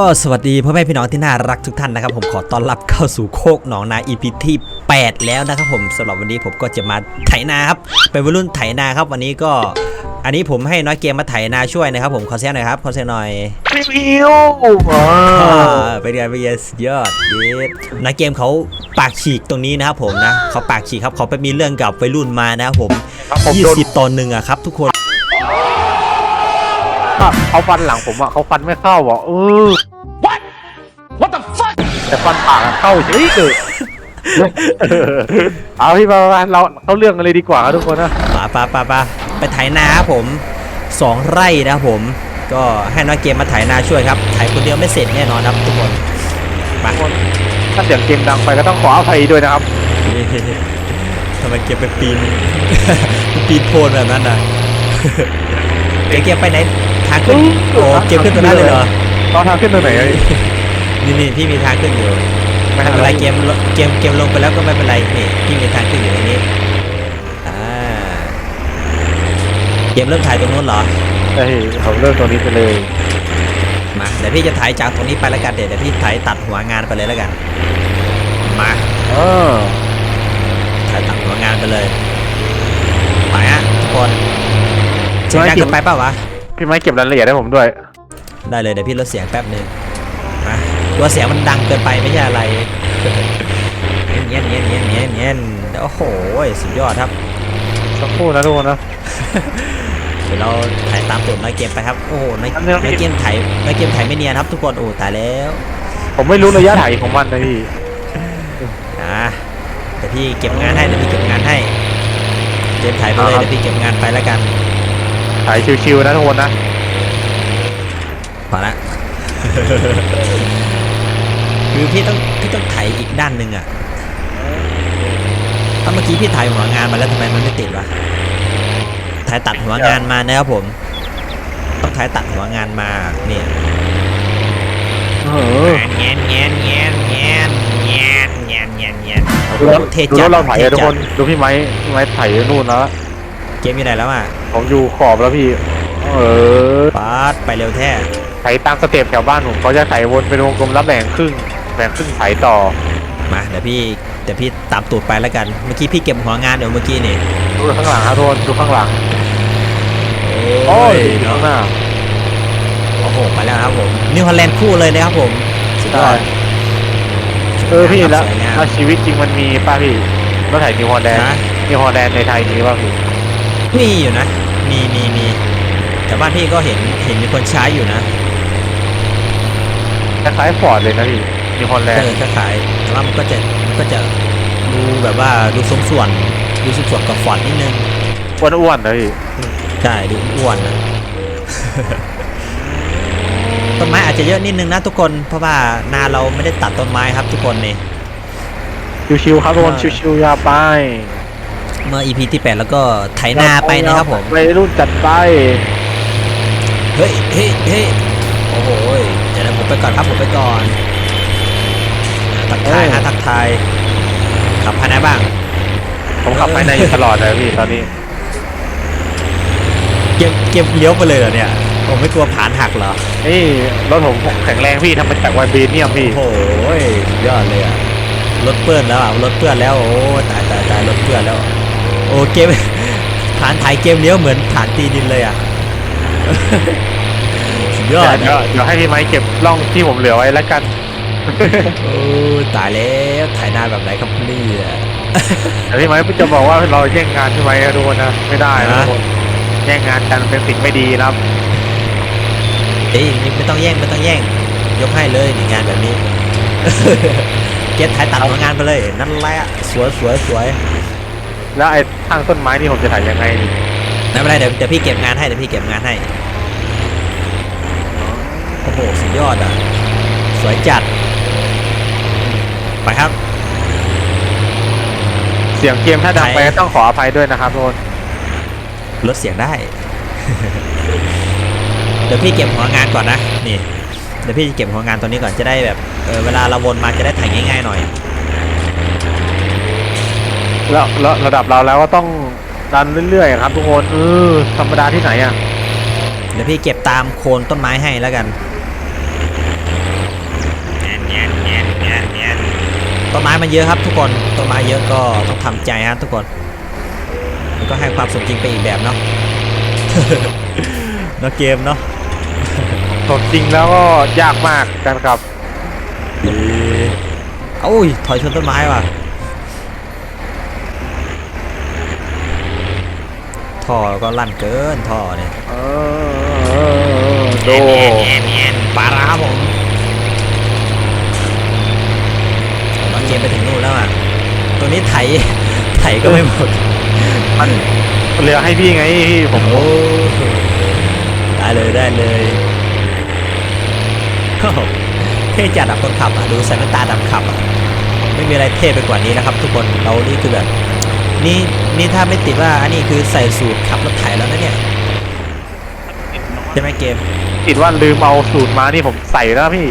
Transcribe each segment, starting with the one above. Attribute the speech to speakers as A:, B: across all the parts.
A: ก็สวัสดีพ่อแม่พี่น้องที่น่ารักทุกท่านนะครับ ผมขอต้อนรับเข้าสู่โคกหนองนา EP ที่8 แล้วนะครับผมสำหรับวันนี้ผมก็จะมาไถนาครับเป็นวัยรุ่นไถนาครับ วันนี้ก็อันนี้ผมให้น้อยเกมมาไถนาช่วยนะครับ ผมขอเสียงหน่อยครับขอเสียงหน่อย
B: รีวิวอ่า
A: อ่าเป็นไงเป็นไงสุดยอดเย็ดน้อยเกมเขาปากฉีกตรงนี้นะครับผมนะเขาปากฉีกครับเขาไปมีเรื่องกับวัยรุ่นมานะครับผม
B: ครับผมโดน
A: 20ต่อหนึ่งอะครับทุกคน
B: เขาฟันหลังผมอะเขาฟันไม่เข้าอะเออ What What the fuck แต่ฟันปากอะเข้าเฉยเกิดเอาพี่มามาเราเข้าเรื่องกันเลยดีกว่าครับทุกคนนะ
A: มาปะปะปะไปไถนาครับผมสองไร่นะครับผม ก็ให้น้อยเกมมาไถนาช่วยครับไถคนเดียวไม่เสร็จแน่นอนครับทุกคนมา
B: ถ้าเสียงเกมดังไปก็ต้องขออภัยด้วยนะครับ
A: ทำไมเกมไปปีนปีนโพนแบบนั้นนะเกมเกมไปไหนทางขึ้นโอ้เกมขึ้นตรงนั้นเลยเหรอ
B: ตอนทางขึ้นตรงไหนอะ
A: นี่นี่พี่มีทางขึ้นอยู่
B: ไม่
A: ไม่เป็นไรเกมเกมเกมลงไปแล้วก็ไม่เป็นไรนี่พี่มีทางขึ้นอยู่ตรงนี้อ่าเกมเริ่มถ่ายตรงนู้นเหรอ
B: เฮ้ยผมเริ่มตรงนี้ไปเลย
A: มาเดี๋ยวพี่จะถ่ายจากตรงนี้ไปแล้วกันเดี๋ยวเดี๋ยวพี่ถ่ายตัดหัวงานไปเลยแล้วกันมา
B: เออ
A: ถ่ายตัดหัวงานไปเลยไปฮะทุกคนเสียงดังเกินไปเปล่าวะ
B: พี่ไม้เก็บรายละเอียดให้ผมด้วย
A: ได้เลยเดี๋ยวพี่ลดเสียงแป๊บหนึงมาตัวเสียงมันดังเกินไปไม่ใช่อะไรเงี้ยเงี้ยเงี้ยเงี้ยเงี้ยโอ้โหสุดยอดครับ
B: สักครู่นะทุกคนนะ
A: เดี๋ยวเราถ่ายตามตูดน้อยเกมไปครับโอ้โหน้อย
B: อันนี้เราไม่
A: น้อยเกมถ่ายน้อยเกมถ่ายไม่เนียนครับ ทุกคนโอ้ตายแล้ว
B: ผมไม่รู้ระยะถ่ายของมันนะพี่
A: นะเดี๋ยวพี่เก็บงานให้เดี๋ยวพี่เก็บงานให้ เกมถ่ายไปเลย
B: ครับ
A: เดี๋ยวพี่เก็บงานไปแล้วกัน
B: ถ่ายชิวๆนะทุกคนนะ
A: พอละ คือพี่ต้องพี่ต้องถ่ายอีกด้านหนึ่งอะถ้าเมื่อกี้พี่ถ่ายหัวงานมาแล้วทำไมมันไม่ติดวะถ่ายตัดหัวงานมานะครับผม ต้องถ่ายตัดหัวงานมาเนี่ย
B: เออ
A: แงนแงนแงนแงนแงนแงนแงนแงน
B: ดูรถ
A: เท
B: ดู
A: จั
B: ร
A: ด
B: ถเราถ่าย
A: เท
B: อะทุก
A: จั
B: ค
A: ด
B: นดูพี่ไม้พี่ไม้ถ่ายนู่นแล้ว
A: เกมอยู่ไหนแล้วอะ
B: ผมอยู่ขอบแล้วพี่ เออ
A: ปาดไปเร็วแท้
B: ถ่ายตามสเต็ปแถวบ้านผมเขาจะถ่ายวนเป็นวงกลมแล้วแบ่งครึ่งแบ่งครึ่งถ่ายต่อ
A: มาเดี๋ยวพี่เดี๋ยวพี่ตามตูดไปแล้วกันเมื่อกี้พี่เก็บหัวงานเดี๋ยวเมื่อกี้นี่
B: ดูข้างหลังครับทุกคนดูข้างหลัง
A: โอ้ย
B: ดู
A: เนาะ
B: ข้างหน้า
A: โอ้โหมาแล้วครับผมนิวฮอลแลนด์คู่เลยนะครับผมสุดยอด
B: เออพี่แล้ว
A: สวยงาม
B: แล้วชีวิตจริงมันมีป่ะพี่รถถ่ายนิวฮอลแลนด์
A: นะ
B: นิวฮอลแลนด์ในไทยมีป่ะพี่
A: มีอยู่นะ มีมีมีแต่บ้านพี่ก็เห็นเห็นมีคนใช้อยู่นะ
B: คล้ายๆฟอร์ดเลยนะพี่นิวฮอลแล
A: เอน
B: ด์
A: อก็ขายแต่ว่ามันก็จะมันก็จะดูแบบว่าดูสมส่วนดูสมส่วนกับฟอร์ดนิดนึง
B: อ้วนๆนะพี่
A: ใช่ดูอ้วนนะ ต้นไม้อาจจะเยอะนิดนึงนะทุกคน เพราะว่านาเราไม่ได้ตัดต้นไม้ครับทุกคนนี่
B: ชิวๆครับทุกคน
A: อ่า
B: ชิวๆอยาไป
A: เมื่อ EP ที่ 8 แล้วก็ไถนาไปนะครับผม
B: ไปรุ่นจัดไป
A: เฮ้ยเฮ้ยเฮ้ยโอ้โหยเดี๋ยวนะผมไปก่อนครับผมไปก่อน ทักทาย
B: เออ
A: ฮะทักทายขับภายในบ้าง
B: ผมขับภายในอยู่ตลอดเลยพี่ตอนนี้
A: เก็บเก็บเลี้ยวไปเลยเหรอเนี่ย ผมไม่กลัวผานหักเหรอ
B: นี่รถผมแข็งแรงพี่ทำมาจากไวบีเนียมพี่
A: โอ้โหยสุดยอดเลยอะรถเปื้อนแล้วอะรถเปื้อนแล้ว โอ้ตายตายตายรถเปื้อนแล้วโอ้เกมฐานถ่ายเกมเลี้ยวเหมือนฐานตีดินเลยอะสุดยอด
B: เดี๋ยวเดี๋ยวให้พี่ไม้เก็บร่องที่ผมเหลือไว้แล้วกัน
A: โอ้ตายแล้วถ่ายหน้าแบบไหนครับเนี่ย
B: แต่พี่ไม้จะบอกว่าเราแย่งงานพี่ไม้นะทุกคนนะไม่ได้นะ
A: ฮะ
B: ทุกคนแย่งงานกันเป็นสิ่งไม่ดีนะครับ
A: เฮ้ยนี่ไม่ต้องแย่งไม่ต้องแย่ง ยกให้เลยนี่งานแบบนี้ เก็ตถ่ายตัดหัวงานไปเลย นั่นแหละสวยสวยสวย
B: แล้วไอ้ทางต้นไม้นี่ผมจะถ่ายยังไงนี่
A: ไม่เป็นไรเดี๋ยวเดี๋ยวพี่เก็บงานให้เดี๋ยวพี่เก็บงานให้โอ้โหสุดยอดอะ สวยจัด ไปครับ
B: เสียงเกมถ้าดังไป
A: ใคร
B: ต้องขออภัยด้วยนะครับทุกคน
A: ลดเสียงได้ เดี๋ยวพี่เก็บหัวงานก่อนนะ นี่ เดี๋ยวพี่จะเก็บหัวงานตัวนี้ก่อนจะได้แบบเออเวลาเราวนมาจะได้ถ่ายง่ายๆหน่อย
B: แล้วแล้ระดับเราแล้วก็ต้องดันเรื่อยๆครับทุกคนเออธรรมดาที่ไหนอะ
A: เดี๋ยวพี่เก็บตามโคนต้นไม้ให้แล้วกันต้นไม้มันเยอะครับทุกคนต้นไม้เยอะก็ต้องทำใจฮะทุกคนก็ให้ความสมจริงไปอีกแบบเนาะเนาะเกมเนาะ
B: สมจริงแล้วก็ยากมากกันครับ
A: อุ้ยถอยชนต้นไม้ว่ะ ท่อก็ลั่นเกินท่อเนี่ย
B: เออโด
A: แอนแอนแอนปลาร้าครับผมน้องเกมไปถึงนู่นแล้วอะ ตัวนี้ไถ ไถก็ไม่หมด
B: มันเหลือให้พี่ไงพี่ผม
A: โอ้ได้เลยได้เลยโอ้โหเท่จัดอะคนขับอะ ดูใส่แว่นตาดำขับอะ ไม่มีอะไรเท่ไปกว่านี้นะครับทุกคน เรานี่คือแบบ นี่นี่ถ้าไม่ติดว่าอันนี้คือใส่สูตรขับรถไถแล้วนะเนี่ยใช่ไหมเกม
B: ติดว่าลืมเอาสูตรมานี่ผมใส่แล้วพี่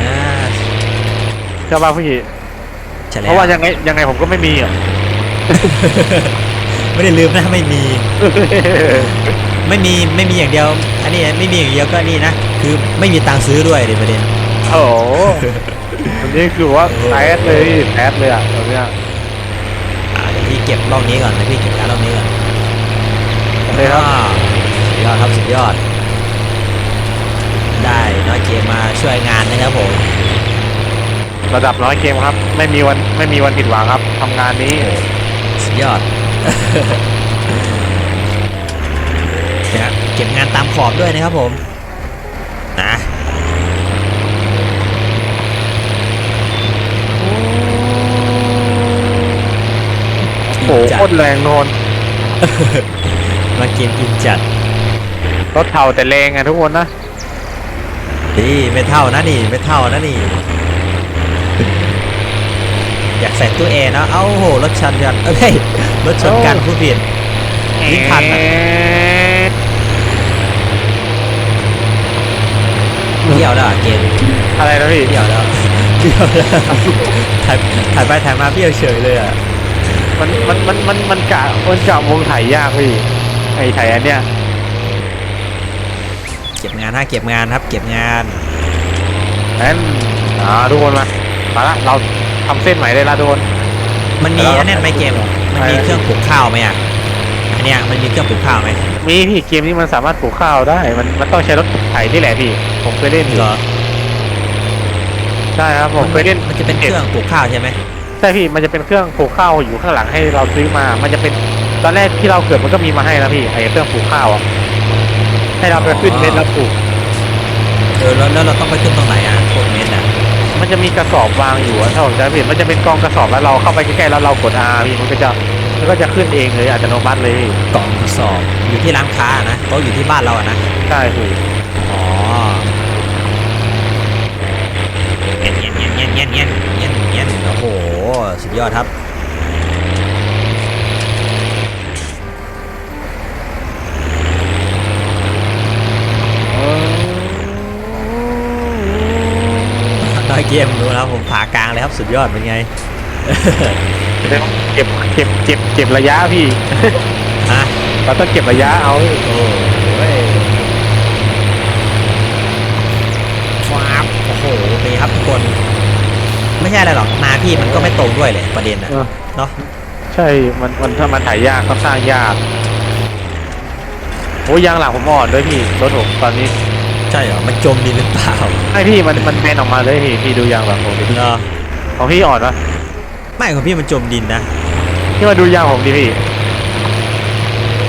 A: อ่า
B: ใช่ป่ะพี่
A: ใช่
B: เพ
A: แล้ว
B: ราะว่ายังไงยังไงผมก็ไม่มีอะ
A: ไม่ได้ลืมนะไม่มี ไม่มีไม่มีอย่างเดียว อันนี้ไม่มีอย่างเดียวก็นี่นะคือไม่มีตังค์ซื้อด้วยเดี๋ยวประเด็น
B: โอ้โหอันนี้คือว่าแซดเลยแซดเลยอะตอนเนี้ย
A: อ่าเดี๋ยว พี่เก็บรอบนี้ก่อนนะพี่เก็บการรอบนี้ก่อน
B: เลยครับ
A: อ่าสุดยอดครับสุดยอด ได้น้อยเกมมาช่วยงานนะครับผม
B: ระดับน้อยเกมครับ ไม่มีวันไม่มีวันผิดหวังครับทำงานนี้
A: สุดยอดนะครับเก็บงานตามขอบด้วยนะครับผมนะ
B: โอ้โหโคตรแรงโนน
A: มาเกมอินจัด
B: รถเท่าแต่แรงไงทุกคนนะ
A: นี่ไม่เท่านะนี่ไม่เท่านะนี่ อยากใส่ตู้แอร์เนอะเอ้าโหรถชนกันเอ้ยรถชนกันผู้ผิดลิ้นพันอะเที่ยวแล้วอะเกม
B: อะไรนะพี่
A: เที่ยวแล้วเที่ยวแล้วถ่ายถ่ายไปถ่ายมาเที่ยวเฉยเลยอะ
B: มันมันมันมันมันกะมันกะวงไถ่ายยากพี่ไอ้ไถ่ายอันเนี้ย
A: เก็บงานฮะเก็บงานครับ เก็บงาน
B: งั้นอ่าทุกคนมามาละเราทำเส้นใหม่ได้ละทุกคน
A: มันมีอันนี้ไหมเกมมันมีเครื่องปลูกข้าวไหมอะอันเนี้ยมันมีเครื่องปลูกข้าวไหม
B: มีพี่เกมนี้มันสามารถปลูกข้าวได้ มันมันต้องใช้รถไถนี่แหละพี่ ผมเคยเล่นอยู่
A: เหรอ
B: ใช่ครับผมเคยเล่น
A: มันจะเป็นเครื่องปลูกข้าวใช่ไหม
B: ใช่พี่มันจะเป็นเครื่องปลูกข้าวอยู่ข้างหลังให้เราซื้อมา มันจะเป็นตอนแรกที่เราเกิดมันก็มีมาให้แล้วพี่ไอ้เครื่องปลูกข้าวอะให้เราไปขึ้นเม็ดแล้วปลูก
A: เออแล้วแล้วเราต้องไปขึ้นตรงไหนอะโคตรเมนอะ
B: มันจะมีกระสอบวางอยู่อะถ้าผมจำไม่ผิดมันจะเป็นกองกระสอบแล้วเราเข้าไปใกล้ๆแล้วเรากด R พี่มันก็จะมันก็จะขึ้นเองเลยอัตโนมัติเลยพี่
A: กล่องกระสอบอยู่ที่ร้านค้าอะนะโต๊ะอยู่ที่บ้านเราอะนะ
B: ใช่พี่
A: ยอดครับ น้อยเกมดูนะครับผมผ่ากลางเลยครับสุดยอดเป็นไง
B: เก็บเก็บเก็บเก็บระยะพี่
A: ฮะ
B: เราต้องเก็บระยะเอา
A: โอ้ยฟ้าบโอ้โหนี่ครับทุกคน ไม่ใช่อะไรหรอกนาพี่มันก็ไม่ตรงด้วยเลยประเด็นอะ
B: เออ
A: เนาะ
B: ใช่มันมันถ้ามันถ่ายยากก็สร้างยากโอ้ยยางหลังผมอ่อนด้วยพี่รถผมตอนนี้
A: ใช่เหรอมันจมดินหรือเปล่า
B: ไอพี่มันมันแบนออกมาเลยพี่พี่ดูยางหลังผมดิ
A: เนาะ
B: ของพี่อ่อนปะ
A: ไม่ของพี่มันจมดินนะ
B: พี่มาดูยางผมดิพี่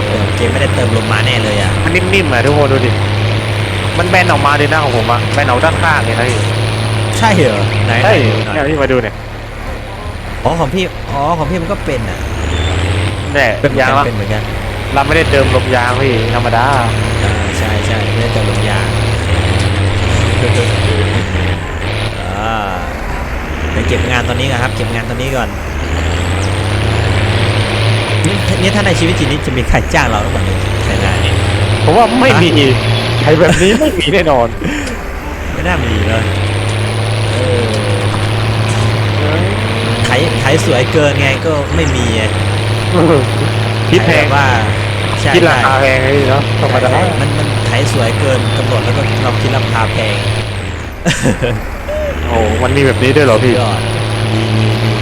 A: เออเกมไม่ได้เติมลมมาแน่เลยอะ
B: มันนิ่มๆอะทุกคนดูดิมันแบนออกมาเลยนะของผมอะแบนออกด้านข้างเลยนะพี่
A: ใช่เหรอไหนไหน
B: ใช่
A: ดูหน่อย
B: เนี่ยพี่มาดูเนี่ย
A: อ๋อของพี่อ๋อของพี่มันก็เป็นอะ
B: แน่
A: เป็นเหมือน
B: ยาง
A: กัน
B: ละ
A: เป็นเหมือนกัน
B: เราไม่ได้เติมลมยางพี่ธรรมดา
A: อ่าใช่ใช่ไม่ได้เติมลมยางอ่าเดี๋ยวเก็บงานตอนนี้ก่อนครับ เก็บงานตอนนี้ก่อนนี่นี่ถ้าในชีวิตจริงนี่จะมีใครจ้างเราหรือเปล่าเนี่ยใช่ได้เนี่ย
B: ผมว่าไม่มีใครแบบนี้ไม่มีแน่นอน
A: ไม่น่ามีเลยเออ ไถไถสวยเกินไงก็ไม่มีไง
B: คิดแพง
A: ไถบบว่าใช่
B: คิดราคา
A: ใช่
B: แพงเลยเนาะธรรมดา
A: มันมันไถสวยเกินกำหนดแล้วก็เราคิดราคาแพง
B: โอ้มันมีแบบนี้ด้วยเหรอพี่
A: ยอดมีมีมี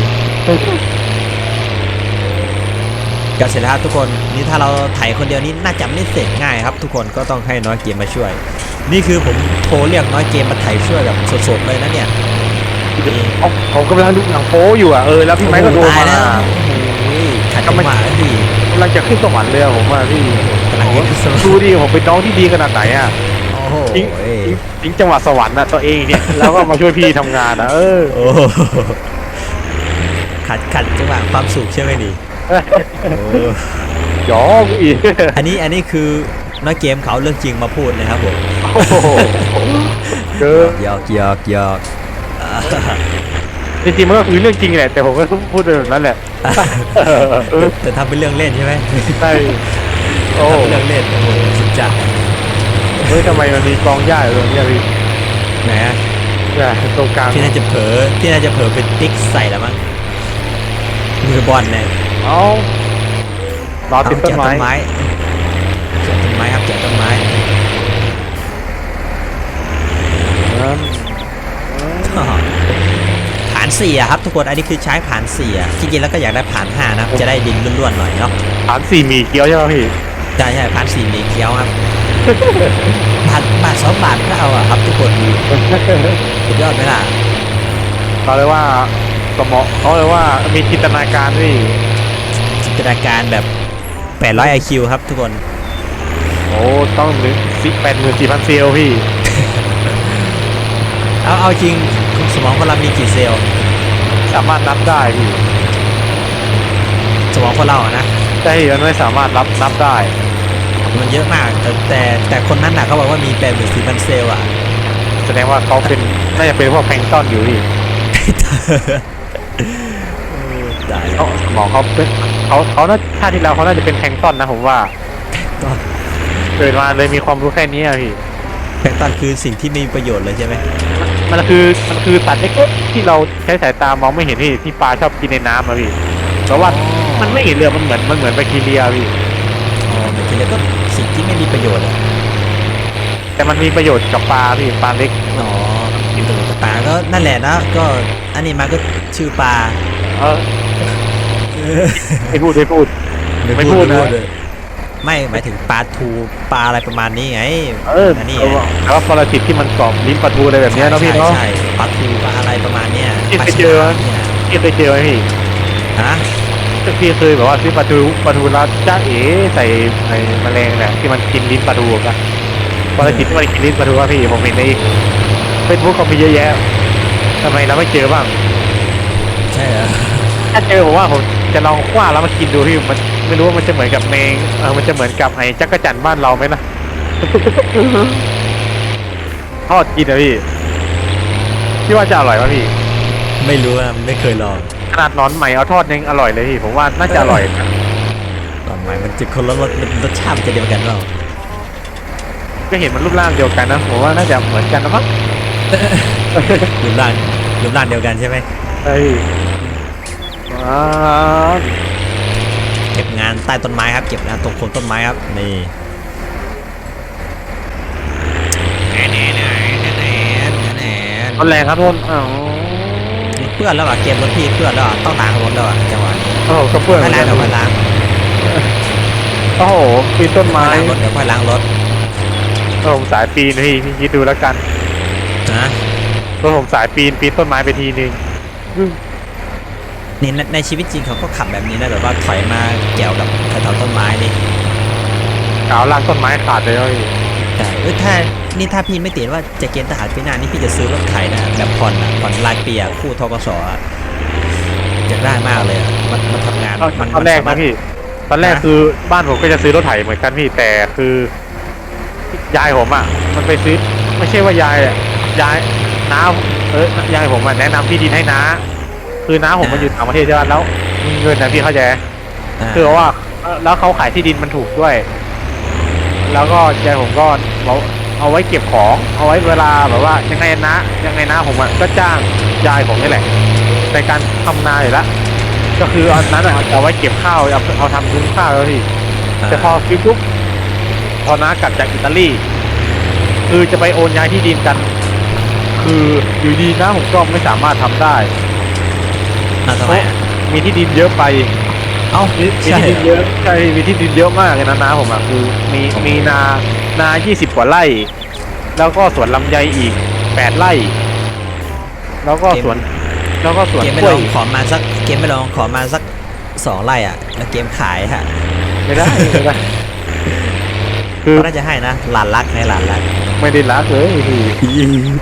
A: ก็เสร็จแล้วครับทุกคนนี่ถ้าเราไถคนเดียวนี้น่าจะไม่เสร็จง่ายครับ ทุกคนก็ต้องให้น้อยเกมมาช่วย นี่คือผมโทรเรียกน้อยเกมมาไถช่วยแบบสดๆเลยนะเนี่ย นี่
B: ผมผมกำลังดูหนังโป๊อยู่อะเออแล้วพี่ไม้ก็โดน
A: ตาย
B: มา
A: แล้วโอ้ยขัดจังหวะแล้วพี่
B: กำลังจะขึ้นสวรรค์เลยอะผมว่าพี่
A: กำลังจะขึ้นสวรรค์
B: ดูดิผมเป็นน้องที่ดีขนาดไหนอะ
A: โอ้โห
B: ทิ้งทิ้งทิ้งจังหวะสวรรค์นะตัวเองเนี่ยแล้วก็มาช่วยพี่ทำงานนะเออ
A: โอ้โหขัดขัดจังหวะความสุขใช่ไหมนี่โอ้
B: หยอกอีก
A: อันนี้อันนี้คือน้อยเกมเขาเรื่องจริงมาพูดนะครับผม
B: โอ้โหเกิน
A: หยอกหยอกหยอกอ่า
B: จริงๆมันก็คือเรื่องจริงแหละแต่ผมก็พูดแบบนั้นแหละเออเออ
A: แต่ทำเป็นเรื่องเล่นใช่ไหม
B: ใช่โอ้
A: ทำเป็นเรื่องเล่นโอ้โหสุดจัด
B: เฮ้ยทำไมมันมีกองหญ้าอยู่ตรงเนี้ยพี่
A: แหม
B: เนี่ยตรงกลาง
A: ที่น่าจะเผลอที่น่าจะเผลอเป็นติ๊กใส่แล้วมั้งมือบอลเนี่ย
B: เอ้ารอติดต้นไม้
A: เอาแกะต้นไม้แกะต้นไม้ครับแกะต้นไม้
B: อืม
A: ผ่านสี่อะครับทุกคนอันนี้คือใช้ผ่านสี่อะจริงๆแล้วก็อยากได้ผ่านห้านะครับจะได้ดินล้วนๆหน่อยเนาะ
B: ฐานสี่หมีเกี๊ยวใช่ไหมพี่
A: ใช่ใช่ผ่านสี่มีเคี้ยวครับบาทบาทสองบาทก็เอาอะครับทุกคนดูสุดยอดไหมล่ะ
B: เขาเรียกว่าสมองเขาเรียกว่ามีจินตนาการพี่
A: จินตนาการแบบ800 IQ ครับทุกคน
B: โอ้ต้องหนึ่งสิบแปดหมื่นสี่พันเซลพี่
A: เอาเอาจริงสมองคนเรามีกี่เซลล์
B: สามารถนับได้พี่
A: สมองคนเราอะนะ
B: ใช่มันไม่สามารถรับนับได้
A: มันเยอะมากแต่แต่แต่คนนั้นน่ะเขาบอกว่ามี84,000เซลล์อะ
B: แสดงว่าเขาเป็นน่าจะเป็นพวกแพลงก์ต้อนอยู่พี่
A: ได้
B: เขาสมองเขาเป็นเขาเขาน่าชาติที่แล้วเขาน่าจะเป็นแพลงก์ต้อนนะผมว่า
A: ตอน
B: เกิดมาเลยมีความรู้แค่นี้อะพี่
A: แพลงก์ตอนคือสิ่งที่ไม่มีประโยชน์เลยใช่ไหม
B: มันคือมันคือสัตว์เล็กๆที่เราใช้สายตามองไม่เห็นพี่ที่ปลาชอบกินในน้ำอะพี่แต่ว่ามันไม่เห็นเรือมันเหมือนมันเหมือนแบคทีเรียพี่
A: อ๋อมันคือแล้วก็สิ่งที่ไม่มีประโยชน์อะ
B: แต่มันมีประโยชน์กับปลาพี่ปลาเล็ก
A: อ๋อมีประโยชน์กับปลาก็นั่นแหละนะก็อันนี้มาก็ชื่อปลา
B: เออไม่พูดไม่พูดไม่พูดนะ
A: เลย ไม่หมายถึงปลาทูปลาอะไรประมาณนี้ไง
B: เออ
A: อันนี้
B: แต่ว่าแต่ว่าปรสิตที่มันกรอบลิ้นปลาทูอะไรแบบเนี้ยเนาะพี่เนาะ
A: ใช่ใช่ปลาทูปลาอะไรประมาณเนี้ย
B: ที่
A: ปลา
B: ไป
A: ฉ
B: เจอ
A: ลามเนี่ย
B: พี่เคยเจอไหมพี่
A: ฮะ
B: พี่เคยแบบว่าซื้อปลาทูปลาทูแล้วจ้าเอ๋ใส่ไอ้แมลงเนี่ยที่มันกินลิ้นปลาทูกันปรสิตที่มันกินลิ้นปลาทูอะพี่ผมเห็นในเฟซบุ๊กเขามีเยอะแยะทำไมเราไม่เจอบ้าง
A: ใช่เหรอ
B: ถ้าเจอผมว่าผม จะลองคว้าแล้วมากินดูพี่มันไม่รู้ว่ามันจะเหมือนกับแมงเออมันจะเหมือนกับไอ้จักรจันทร์บ้านเราไหมนะทอดกินนะพี่พี่ว่าจะอร่อยป่ะพี่
A: ไม่รู้อะไม่เคยลอง
B: ขนาดหนอนใหม่เอาทอดยังอร่อยเลยพี่ผมว่าน่าจะอร่อยนะ
A: ตอนใหม่มันจะคนละรสมันรสชาติมันจะเดียวกันเปล่า
B: ก็เห็นมันรูปร่างเดียวกันนะผมว่าน่าจะเหมือนกันนะมั้ง
A: รูปร่างรูปร่างเดียวกันใช่ไหม
B: เฮ้ยอ่า
A: เก็บงานใต้ต้นไม้ครับ เก็บงานตรงโคนต้นไม้ครับ นี่แหน่แหน่แหน่แหน่แหน่
B: ต้นแรงครับทุนอ๋อ
A: นี่เพื่อนแล้วอะเกมรถพี่เพื่อนแล้วอะต้องล้างรถแล้วอะจังหวะนี้
B: โอ้โหก็เพื่อน
A: ไม่ล้างเดี๋ยวค่อยล้าง
B: โอ้โหปีนต้น
A: ค่อ
B: ไม้
A: ยล้างรถเดี๋ยวค่อยล้างรถ
B: โอ้ผมสายปีนพี่พี่คิดดูแล้วกัน
A: นะ
B: รถผมสายปีนปีนต้นไม้ไปทีนึง
A: นี่ในในชีวิตจริงเขาก็ขับแบบนี้นะแบบว่าถอยมาเกี่ยวกับแถวๆต้นไม้นี่
B: กาวลากต้นไม้ขาดเลยเว้ย
A: ใช่เอ้ยถ้านี่ถ้าพี่ไม่ติดว่าจะเกณฑ์ทหารปีหน้านี่พี่จะซื้อรถไถนะแบบผ่อนอะผ่อนรายปีอะคู่ทกสอะอยากได้มากเลยอะมันมันทำงาน
B: ตอน
A: มัน
B: ตอนแรก
A: มั
B: นะ
A: สามารถ
B: พี่ตอนแรก
A: นะ
B: คือบ้านผมก็จะซื้อรถไถเหมือนกันพี่แต่คือยายผมอะมันไปซื้อ ไม่ใช่ว่ายายอะยายน้าเออยายผมอะแนะนำที่ดินให้น้า คือน้าผมมันอยู่ต่างประเทศใช่ไหมแล้วมีเงินนะพี่เข้าใจาคือว่าเอ่อแล้วเขาขายที่ดินมันถูกด้วย แล้วก็ยายผมก็เอาเอาไว้เก็บของ เอาไว้เวลาแบบว่ายังไงนะยังไงนะผมอะก็จ้างยายผมนี่แหละในการทำนาอยู่แล้วก็คืออันนั้นอะเอาไว้เก็บข้าวเอาเอาทำพื้นข้าวแล้วพี่ แต่พอฟิวปุ๊บพอน้ากลับจากอิตาลี คือจะไปโอนย้ายที่ดินกัน คืออยู่ดีนะผมก็ไม่สามารถทำได้
A: น่าทำไมอะ
B: มีที่ดินเยอะไป
A: เอ้า
B: มีมี
A: ใช่
B: ที่ดิน
A: เหร
B: เย
A: อ
B: อะใช่มีที่ดินเยอะมากเลยนะนาผมอะคือมีมีนานา 20 กว่าไร่ แล้วก็สวนลำไยอีก 8 ไร่ แล้วก็สวนแล้วก็สวน
A: เกมไม่
B: กล้
A: ล
B: วย
A: องขอมาสักเกมไม่ลองขอมาสักสองไร่อะแล้วเกมขายฮะ
B: ไม่ได้ไม่ได้ คือ
A: ก็น่าจะให้นะหลานรักไงหลานรัก
B: ไม่ได้รักเลยพี่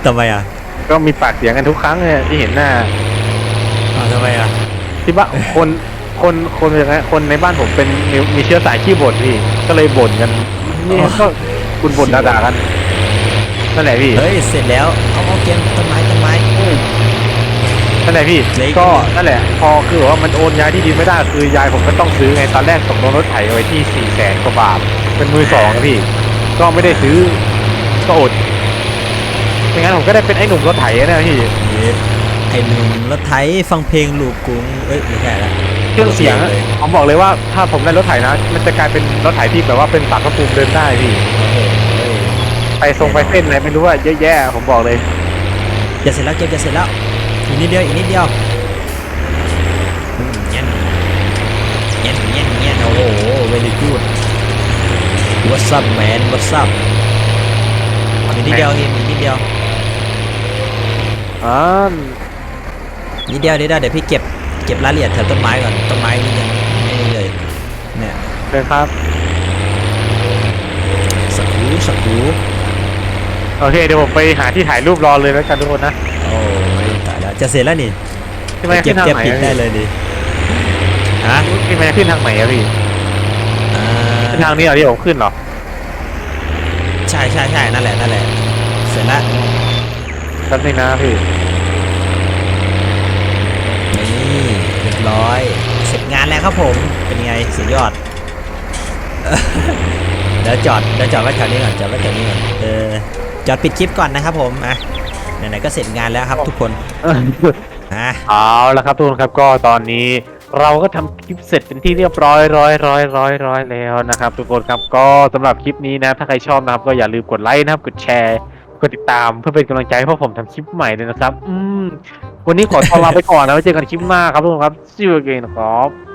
A: ทำไมอะ
B: ก็มีปากเสียงกันทุกครั้งเลยที่เห็นหน้า
A: อ้าว ทำไมอะ
B: ที่บ้านคนคนคนอย่างไงคนในบ้านผมเป็นมีมีเชื้อสายขี้บ่นพี่ ก็เลยบ่นกันนี่ก็คุณบ่นด่าๆกันนั่นแหละพี่
A: เฮ้ยเสร็จแล้วเอาเอาเกมต้นไม้ต้นไม้
B: นั่นแหละพี่
A: เหลืออีก
B: ก็นั่นแหละ พอคือว่ามันโอนย้ายที่ดินไม่ได้คือยายผมก็ต้องซื้อไงตอนแรกตกลงรถไถเอาไว้ที่สี่แสนกว่าบาทเป็นมือสองนะพี่ ก็ไม่ได้ซื้อก็อดไม่งั้นผมก็ได้เป็นไอ้หนุ่มรถไถนะพี่
A: ไอ้หนุ่มรถไถฟังเพลงลูกกรุงเอ้ยไม่ใช่ละ
B: เครื่องเสียงอะ
A: เลย
B: ผมบอกเลยว่าถ้าผมได้รถไถนะ มันจะกลายเป็นรถไถที่แบบว่าเป็นปากกระปุกเดินได้พี่
A: โอ้โหเฮ้ย
B: ไปทรงไปเส้นอะไรไม่รู้ว่าเยอะแยะผมบอกเลย
A: จะเสร็จแล้วเกมจะเสร็จแล้วอีกนิดเดียวอีกนิดเดียวอืมเงี้ยเงี้ยเงี้ยเงี้ยโอ้โห very good what's up man what's up อีกนิดเดียวเองอีกนิดเดียว
B: อ่า
A: นิดเดียวนิดเดียวเดี๋ยวพี่เก็บเก็บรายละเอียดแถวต้นไม้ก่อนต้นไม้นี่ยังไม่นี่เลยเนี่ย
B: เลยครับ
A: สักครูสักครู
B: โอเคเดี๋ยวผมไปหาที่ถ่ายรูปรอเลยแล้วกันทุกคนนะ
A: โอ้ยตายแล้วจะเสร็จแล้วนี่
B: ที่มัน
A: เก็
B: ขึ้
A: บ
B: นทาง
A: เก็บ
B: ไหน
A: ปิด
B: อะ
A: ได้
B: พี่
A: เลยดิฮะ
B: ที่มันขึ้นทางไหนอะพี่
A: อ่า
B: ขึ้นทางนี้เหรอที่ผมขึ้นเหรอ
A: ใช่ใช่ใช่นั่นแหละนั่นแหละเสร็จแล้ว
B: แป๊บนึงนะพี่
A: นี่เรียบร้อย เส ร็จงานแล้วครับผม เป็นไงสุดยอด เดี๋ยวจอดเดี๋ยวจอดไว้แถวนี้ก่อนจอดไว้แถวนี้ก่อนเออจอดปิดคลิปก่อนนะครับผมอะไหนๆก็เสร็จงานแล้วครับทุกคนอะ
B: เอาละครับทุกคนครับก็ตอนนี้เราก็ทำคลิปเสร็จเป็นที่เรียบร้อยร้อยร้อยร้อยร้อยแล้วนะครับ ทุกคนครับก็สำหรับคลิปนี้นะ ถ้าใครชอบนะครับ ก็อย่าลืมกดไลค์นะครับ กดแชร์ กดติดตามเพื่อเป็นกำลังใจให้พวกผมทำคลิปใหม่ด้วยนะครับ อืม วันนี้ขอตัวลาไปก่อนนะไว้เจอกันคลิปหน้าครับทุกคนครับ see you again นะครับ